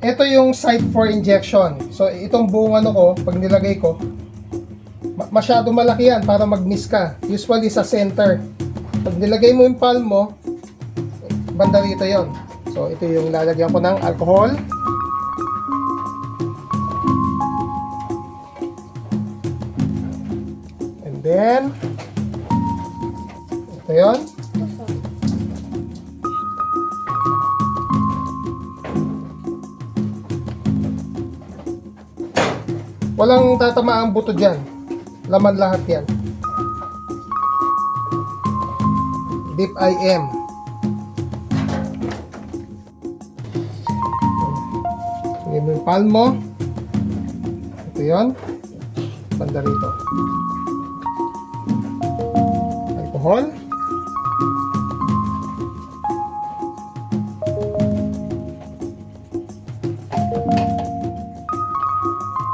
ito yung site for injection. So, itong buong ano ko, pag nilagay ko, ma- masyado malaki yan para mag-miss ka. Usually sa center. Pag nilagay mo yung palm mo, banda rito yon. So, ito yung lalagyan ko ng alcohol. And then, ito yun. Walang tatama ang buto dyan. Laman lahat yan. Deep IM. Mo yung palm mo. Ito yun. Banda rito. Alcohol.